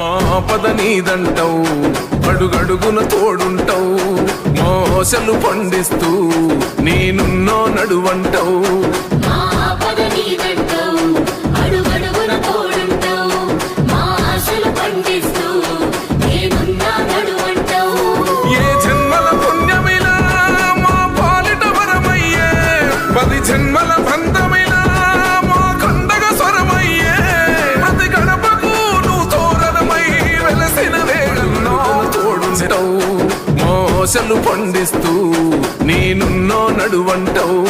మా ఆపద నీదంటావు, అడుగడుగున తోడుంటావు. మా ఆశలు పండిస్తూ, నేనున్నా నడువంటావు. జన్మల పుణ్యమిలా మా పాలిట వరమయ్యే పది జన్మల తోడుంటావు మోసలు పండిస్తూ నేనున్నో నడువంటవు.